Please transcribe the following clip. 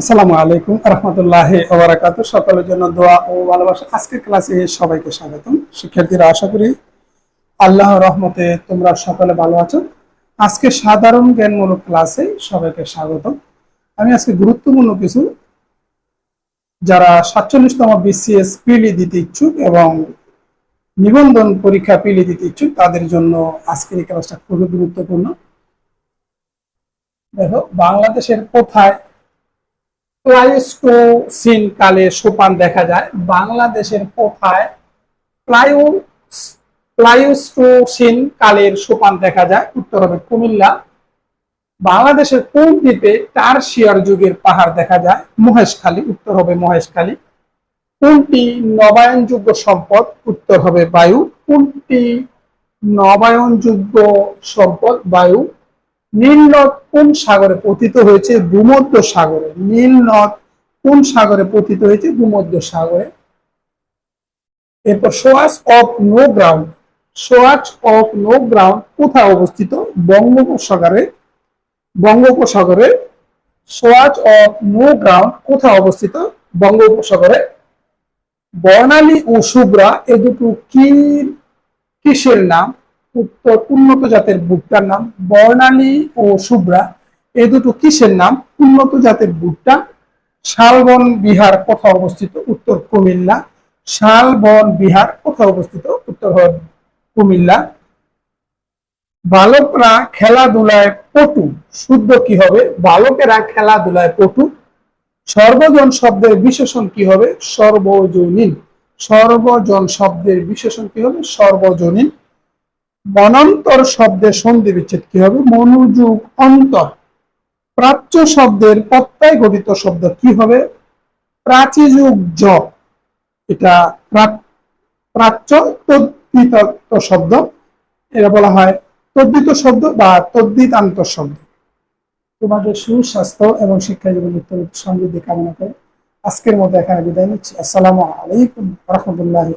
আসসালামু আলাইকুম রহমতুল্লাহ ওবরাকাত সকলের জন্য দোয়া ও ভালোবাসা। আজকের ক্লাসে সবাইকে স্বাগতম। শিক্ষার্থীরা, আশা করি আল্লাহ রহমতে তোমরা সকলে ভালো আছো। আজকে সাধারণ জ্ঞানমূলক ক্লাসে সবাইকে স্বাগতম। আমি আজকে গুরুত্বপূর্ণ কিছু, যারা সাতচল্লিশতম বিসিএস পিলি দিতে ইচ্ছুক এবং নিবন্ধন পরীক্ষা পিলি দিতে ইচ্ছুক, তাদের জন্য আজকের এই ক্লাসটা খুবই গুরুত্বপূর্ণ। দেখো, বাংলাদেশের কোথায় প্লাইস্টোসিন কালে সোপান দেখা যায়। বাংলাদেশের কোথায় প্লাইও প্লাইস্টোসিন কালের সোপান দেখা যায়? উত্তর হবে কুমিল্লা। বাংলাদেশের কোন দ্বীপে টারশিয়ার যুগের পাহাড় দেখা যায়? মহেশখালী, উত্তর হবে মহেশখালী। কোনটি নবায়নযোগ্য সম্পদ? উত্তর হবে বায়ু। কোনটি নবায়নযোগ্য সম্পদ? বায়ু। নীল নদ কোন সাগরে পতিত হয়েছে? ভূমধ্য সাগরে। নীল নদ কোন সাগরে পতিত হয়েছে? ভূমধ্য সাগরে। এরপর swatch of no ground. Swatch of no ground কোথায় অবস্থিত? বঙ্গোপসাগরে। বঙ্গোপসাগরে। সোয়াচ অফ নো গ্রাউন্ড কোথায় অবস্থিত? বঙ্গোপসাগরে। বর্ণালী ও শুভ্রা এ দুটো কি কিসের নাম? উত্তর উন্নত জাতের ভুট্টার নাম বর্ণালী ও শুভ্রা। এ দুটো কিসের নাম? উন্নত জাতের ভুট্টা, শালবন বিহার কোথায় অবস্থিত? উত্তর কুমিল্লা। শালবন বিহার কোথায় অবস্থিত? উত্তর কুমিল্লা। বালকরা খেলাধুলায় পটু। শুদ্ধ কি হবে? বালকেরা খেলাধুলায় পটু। সর্বজন শব্দের বিশেষণ কি হবে? সর্বজনীন। সর্বজন শব্দের বিশেষণ কি হবে? সর্বজনীন। মনন্তর শব্দের সন্ধি বিচ্ছেদ কি হবে? মনোযোগ অন্তর। প্রাচ্য শব্দের প্রত্যয় গঠিত শব্দ কি হবে? প্রাচীযুগ জ। এটা প্রা- প্রাচ্য তদ্বিত শব্দ। এটা বলা হয় তদ্বিত শব্দ বা তদ্বিতান্ত শব্দ। তোমাদের সুস্বাস্থ্য এবং শিক্ষা জীবন সমৃদ্ধি কামনা করে আজকের মতো এখানে বিদায় নিচ্ছি। আসসালামু আলাইকুম রহমতুল্লাহ